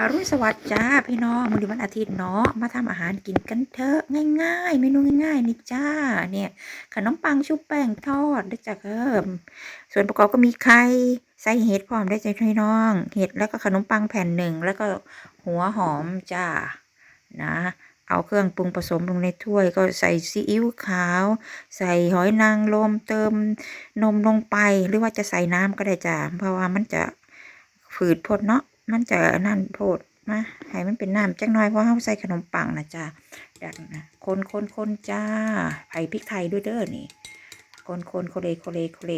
อรุณสวัสดิ์จ้าพี่น้องมื้อนี้วันอาทิตย์เนาะมาทำอาหารกินกันเถอะง่าย ๆ เมนูง่ายๆนี่จ้าเนี่ยขนมปังชุบแป้งทอดได้จ้ะเพิ่มส่วนประกอบก็มีไข่ใส่เห็ดพร้อมได้จ้ะพี่น้องเห็ดแล้วก็ขนมปังแผ่นหนึ่งแล้วก็หัวหอมจ้านะเอาเครื่องปรุงผสมลงในถ้วยก็ใส่ซีอิ๊วขาว ใส่หอยนางรมเติมนมลงไป หรือว่าจะใส่น้ำก็ได้จ้าเพราะว่ามันจะฝืดพดเนาะ มันจะนั่นโพดมาให้มันเป็นน้ำจักหน่อยเพราะเราใส่ขนมปังนะจ้าจากนะคนคนคนจ้าไผ่พริกไทยด้วยเด้อนี่ คนคนโคเลโคเลโคเล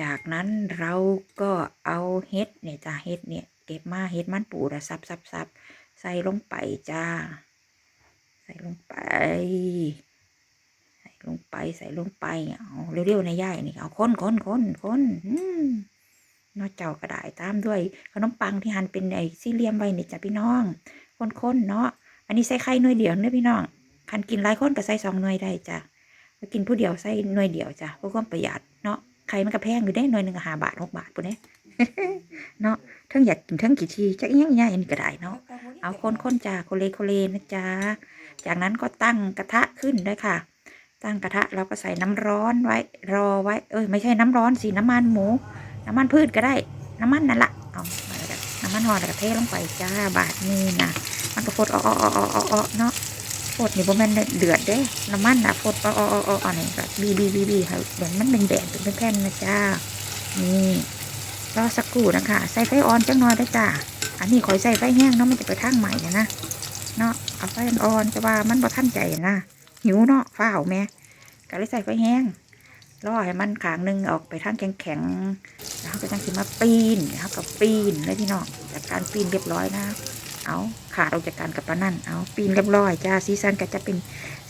จากนั้นเราก็เอาเห็ดเนี่ยจ้าเห็ดเนี่ยเก็บมาเห็ดมันปูระซับซับซับใส่ลงไปจ้า ใส่ลงไป ใส่ลงไปใส่ลงไปเอาเร็วๆนะย่ายนี่เอาคนคนคนคนอืม เจ้าก็ได้ตามด้วยขนมปังที่หั่นเป็นไอ้สี่เหลี่ยมไว้นี่จ้ะพี่น้องคนๆเนาะอันนี้ใส่ไข่หน่วยเดียวเด้อพี่น้องคันกินหลายคนก็ใส่สองหน่วยได้จ้ะกินผู้เดียวใส่หน่วยเดียวจ้ะเพื่อความประหยัดเนาะไข่มันก็แพงอยู่ได้หน่วยหนึ่งห้าบาทหกบาทปุ่นเด้เนาะทั้งอยากกินทั้งกี่ทีจักอีหยังอีหยังอันนี้ก็ได้เนาะเอาคนๆจ้ะโคเลโคเลนะจ๊ะจากนั้นก็ตั้งกระทะขึ้นได้ค่ะตั้งกระทะเราก็ใส่น้ำร้อนไว้ รอไว้ เอ้ยไม่ใช่น้ำร้อนสิน้ำมันหมู น้ำมันพืชก็ได้ น้ำมันนั่นละเอาน้ำมันหอแล้วก็เทลงไปจ้าบาทนี้นะมันก็ฟดอ้ออ้ออ้ออ้อเนาะฟดนี่บ่แม่นเดือดเด้ น้ำมันนะฟดอ้ออ้ออ้ออ้อนนี้ก็บีบีบีบีให้เหมือนมันเป็นแดดเป็นแผ่นนะจ้านี่รอสักครู่นะคะใส่ไฟอ่อนจังน่อยได้จ้าอันนี้ขอยใส่ไฟแห้งเนาะมันจะไปทางใหม่นะนะเนาะเอาไฟอ่อนแต่ว่ามันบ่ทันใจนะหิวเนาะฝ้าวแม่ก็เลยใส่ไฟแห้งรอให้มันขางหนึ่งออกไปทางแข็งๆแล้วก็จังสิมาปีนแล้วก็ปีนเลยพี่น้องจากการปีนเรียบร้อยนะ เอาขาดออกจากการกับปะนั่นเอาปีนเรียบร้อยจ้าสีสันก็จะเป็น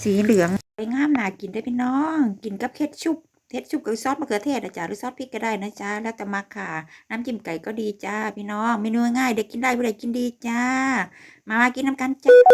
สีเหลืองสวยงามน่ากินได้พี่น้อง กินกับเคทชุบเทศชุบกับซอสมะเขือเทศนะจ๊ะหรือซอสพริกก็ได้นะจ๊ะแล้วแต่มาค่ะ น้ำจิ้มไก่ก็ดีจ้าพี่น้องเมนูง่ายเด็กกินได้ผู้ใดกินดีจ้า มามากินน้ำกันจ้า